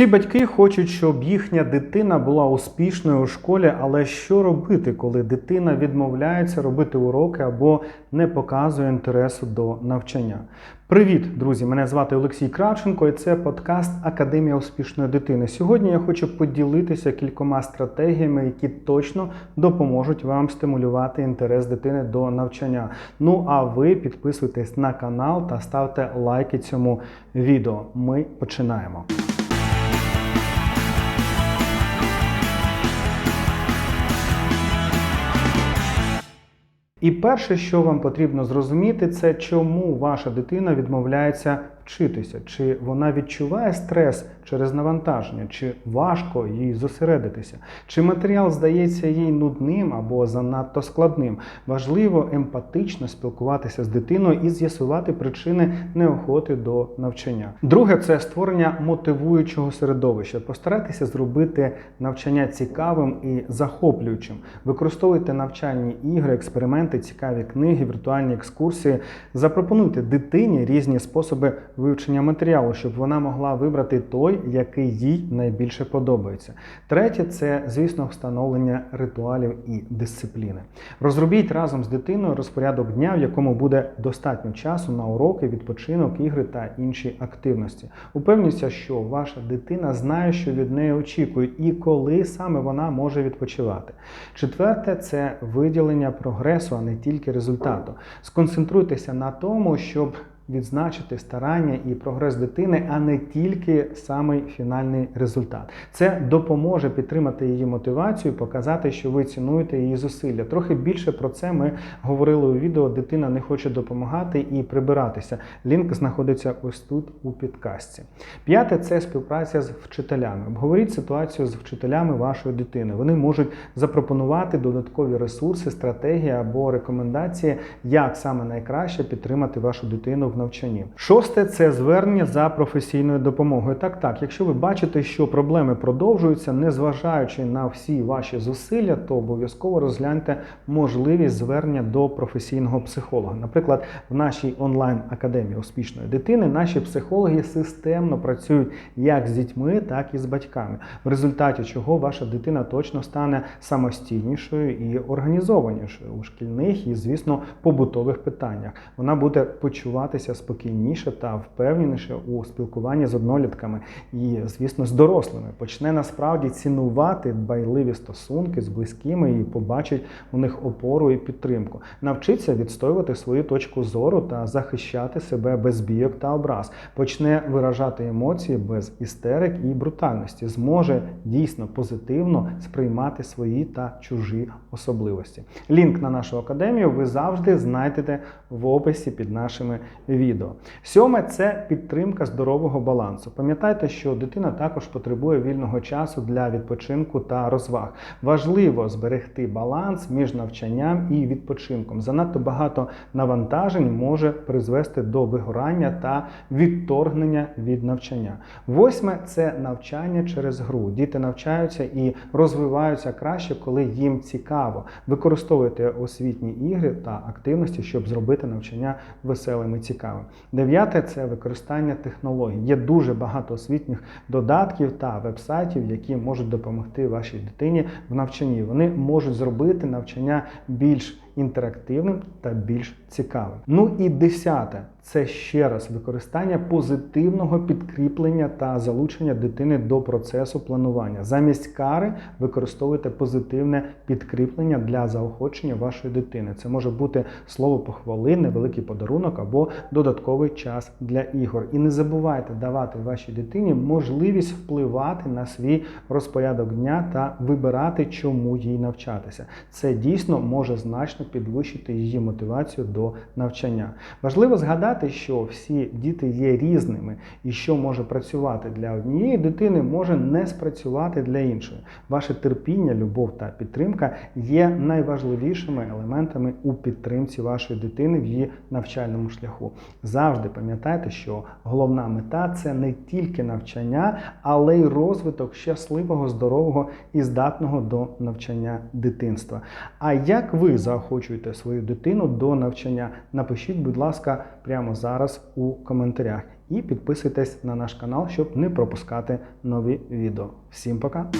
Всі батьки хочуть, щоб їхня дитина була успішною у школі, але що робити, коли дитина відмовляється робити уроки або не показує інтересу до навчання? Привіт, друзі! Мене звати Олексій Кравченко, і це подкаст Академія успішної дитини. Сьогодні я хочу поділитися кількома стратегіями, які точно допоможуть вам стимулювати інтерес дитини до навчання. Ну а ви підписуйтесь на канал та ставте лайки цьому відео. Ми починаємо. І перше, що вам потрібно зрозуміти, це чому ваша дитина відмовляється вчитися, чи вона відчуває стрес через навантаження, чи важко їй зосередитися, чи матеріал здається їй нудним або занадто складним. Важливо емпатично спілкуватися з дитиною і з'ясувати причини неохоти до навчання. Друге це створення мотивуючого середовища. Постарайтеся зробити навчання цікавим і захоплюючим. Використовуйте навчальні ігри, експерименти, цікаві книги, віртуальні екскурсії. Запропонуйте дитині різні способи вивчення матеріалу, щоб вона могла вибрати той, який їй найбільше подобається. Третє це, звісно, встановлення ритуалів і дисципліни. Розробіть разом з дитиною розпорядок дня, в якому буде достатньо часу на уроки, відпочинок, ігри та інші активності. Упевніться, що ваша дитина знає, що від неї очікують, і коли саме вона може відпочивати. Четверте це виділення прогресу, а не тільки результату. Сконцентруйтеся на тому, щоб відзначити старання і прогрес дитини, а не тільки самий фінальний результат. Це допоможе підтримати її мотивацію, показати, що ви цінуєте її зусилля. Трохи більше про це ми говорили у відео. Дитина не хоче допомагати і прибиратися. Лінк знаходиться ось тут у підкасті. П'яте це співпраця з вчителями. Обговоріть ситуацію з вчителями вашої дитини. Вони можуть запропонувати додаткові ресурси, стратегії або рекомендації, як саме найкраще підтримати вашу дитину в навчанні. Шосте це звернення за професійною допомогою. Так, так, якщо ви бачите, що проблеми продовжуються, незважаючи на всі ваші зусилля, то обов'язково розгляньте можливість звернення до професійного психолога. Наприклад, в нашій онлайн-академії успішної дитини наші психологи системно працюють як з дітьми, так і з батьками, в результаті чого ваша дитина точно стане самостійнішою і організованішою у шкільних і, звісно, побутових питаннях. Вона буде почуватися спокійніше та впевненіше у спілкуванні з однолітками і, звісно, з дорослими. Почне насправді цінувати дбайливі стосунки з близькими і побачить у них опору і підтримку. Навчиться відстоювати свою точку зору та захищати себе без бійок та образ. Почне виражати емоції без істерик і брутальності. Зможе дійсно позитивно сприймати свої та чужі особливості. Лінк на нашу академію ви завжди знайдете в описі під нашими відео. Сьоме це підтримка здорового балансу. Пам'ятайте, що дитина також потребує вільного часу для відпочинку та розваг. Важливо зберегти баланс між навчанням і відпочинком. Занадто багато навантажень може призвести до вигорання та відторгнення від навчання. Восьме це навчання через гру. Діти навчаються і розвиваються краще, коли їм цікаво. Використовуйте освітні ігри та активності, щоб зробити навчання веселим і цікавим. Дев'яте це використання технологій. Є дуже багато освітніх додатків та вебсайтів, які можуть допомогти вашій дитині в навчанні. Вони можуть зробити навчання більш інтерактивним та більш цікавим. Ну і десяте це ще раз використання позитивного підкріплення та залучення дитини до процесу планування. Замість кари використовуйте позитивне підкріплення для заохочення вашої дитини. Це може бути слово похвали, невеликий подарунок або додатковий час для ігор. І не забувайте давати вашій дитині можливість впливати на свій розпорядок дня та вибирати, чому їй навчатися. Це дійсно може значно підвищити її мотивацію до навчання. Важливо згадати, що всі діти є різними, і що може працювати для однієї дитини, може не спрацювати для іншої. Ваше терпіння, любов та підтримка є найважливішими елементами у підтримці вашої дитини в її навчальному шляху. Завжди пам'ятайте, що головна мета це не тільки навчання, але й розвиток щасливого, здорового і здатного до навчання дитинства. А як ви заохочуєте свою дитину до навчання? Напишіть, будь ласка, прямо зараз у коментарях. І підписуйтесь на наш канал, щоб не пропускати нові відео. Всім пока!